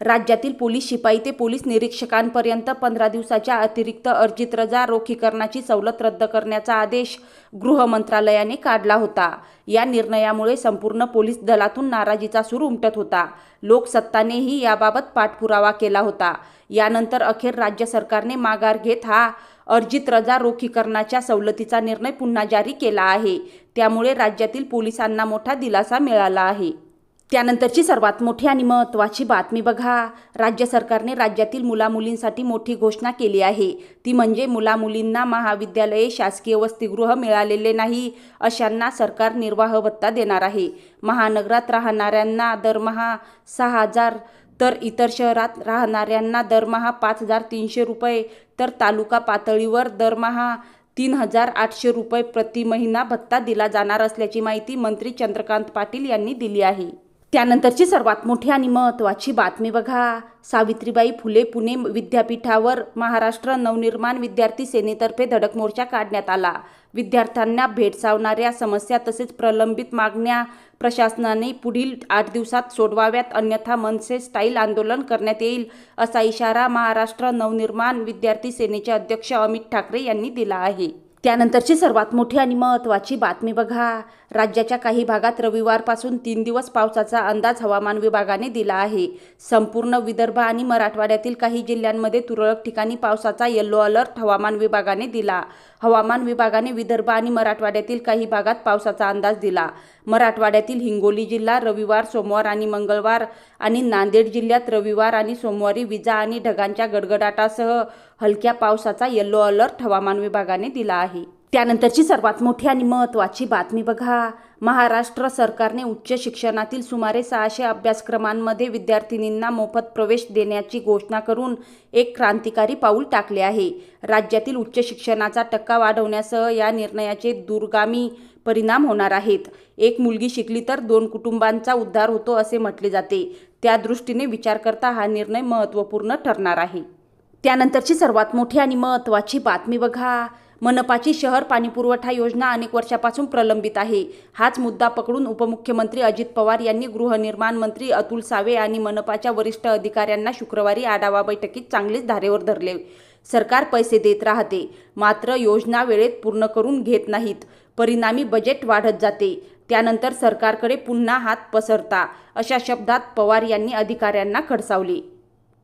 राज्यातील पोलीस शिपाई ते पोलीस निरीक्षकांपर्यंत पंधरा दिवसाच्या अतिरिक्त अर्जित रजा रोखीकरणाची सवलत रद्द करण्याचा आदेश गृह मंत्रालयाने काढला होता. या निर्णयामुळे संपूर्ण पोलीस दलातून नाराजीचा सूर उमटत होता. लोकसत्तानेही याबाबत पाठपुरावा केला होता. यानंतर अखेर राज्य सरकारने माघार घेत हा अर्जित रजा रोखीकरणाच्या सवलतीचा निर्णय पुन्हा जारी केला आहे. त्यामुळे राज्यातील पोलिसांना मोठा दिलासा मिळाला आहे. त्यानंतरची सर्वात मोठी आणि महत्त्वाची बातमी बघा. राज्य सरकारने राज्यातील मुलामुलींसाठी मोठी घोषणा केली आहे. ती म्हणजे मुलामुलींना महाविद्यालये शासकीय वसतिगृह मिळालेले नाही अशांना सरकार निर्वाह भत्ता देणार आहे. महानगरात राहणाऱ्यांना दरमहा सहा हजार तर इतर शहरात राहणाऱ्यांना दरमहा पाच हजार तीनशे रुपये तर तालुका पातळीवर दरमहा तीन हजार आठशे रुपये प्रति महिना भत्ता दिला जाणार असल्याची माहिती मंत्री चंद्रकांत पाटील यांनी दिली आहे. त्यानंतरची सर्वात मोठी आणि महत्त्वाची बातमी बघा. सावित्रीबाई फुले पुणे विद्यापीठावर महाराष्ट्र नवनिर्माण विद्यार्थी सेनेतर्फे धडक मोर्चा काढण्यात आला. विद्यार्थ्यांना भेडसावणाऱ्या समस्या तसेच प्रलंबित मागण्या प्रशासनाने पुढील आठ दिवसात सोडवाव्यात अन्यथा मनसे स्टाईल आंदोलन करण्यात येईल असा इशारा महाराष्ट्र नवनिर्माण विद्यार्थी सेनेचे अध्यक्ष अमित ठाकरे यांनी दिला आहे. त्यानंतरची सर्वात मोठी आणि महत्त्वाची बातमी बघा. राज्याच्या काही भागात रविवारपासून तीन दिवस पावसाचा अंदाज हवामान विभागाने दिला आहे. संपूर्ण विदर्भ आणि मराठवाड्यातील काही जिल्ह्यांमध्ये तुरळक ठिकाणी पावसाचा येल्लो अलर्ट हवामान विभागाने दिला. हवामान विभागाने विदर्भ आणि मराठवाड्यातील काही भागात पावसाचा अंदाज दिला. मराठवाड्यातील हिंगोली जिल्हा रविवार सोमवार आणि मंगळवार आणि नांदेड जिल्ह्यात रविवार आणि सोमवारी विजा आणि ढगांच्या गडगडाटासह हलक्या पावसाचा येल्लो अलर्ट हवामान विभागाने दिला आहे. त्यानंतरची सर्वात मोठी आणि महत्त्वाची बातमी बघा. महाराष्ट्र सरकारने उच्च शिक्षणातील सुमारे सहाशे अभ्यासक्रमांमध्ये विद्यार्थिनींना मोफत प्रवेश देण्याची घोषणा करून एक क्रांतिकारी पाऊल टाकले आहे. राज्यातील उच्च शिक्षणाचा टक्का वाढवण्यासह या निर्णयाचे दूरगामी परिणाम होणार आहेत. एक मुलगी शिकली तर दोन कुटुंबांचा उद्धार होतो असे म्हटले जाते. त्या दृष्टीने विचार करता हा निर्णय महत्त्वपूर्ण ठरणार आहे. त्यानंतरची सर्वात मोठी आणि महत्त्वाची बातमी बघा. मनपाची शहर पाणीपुरवठा योजना अनेक वर्षापासून प्रलंबित आहे. हाच मुद्दा पकडून उपमुख्यमंत्री अजित पवार यांनी गृहनिर्माण मंत्री अतुल सावे आणि मनपाच्या वरिष्ठ अधिकाऱ्यांना शुक्रवारी आढावा बैठकीत चांगलेच धारेवर धरले. सरकार पैसे देत राहते मात्र योजना वेळेत पूर्ण करून घेत नाहीत. परिणामी बजेट वाढत जाते. त्यानंतर सरकारकडे पुन्हा हात पसरता अशा शब्दात पवार यांनी अधिकाऱ्यांना खडसावले.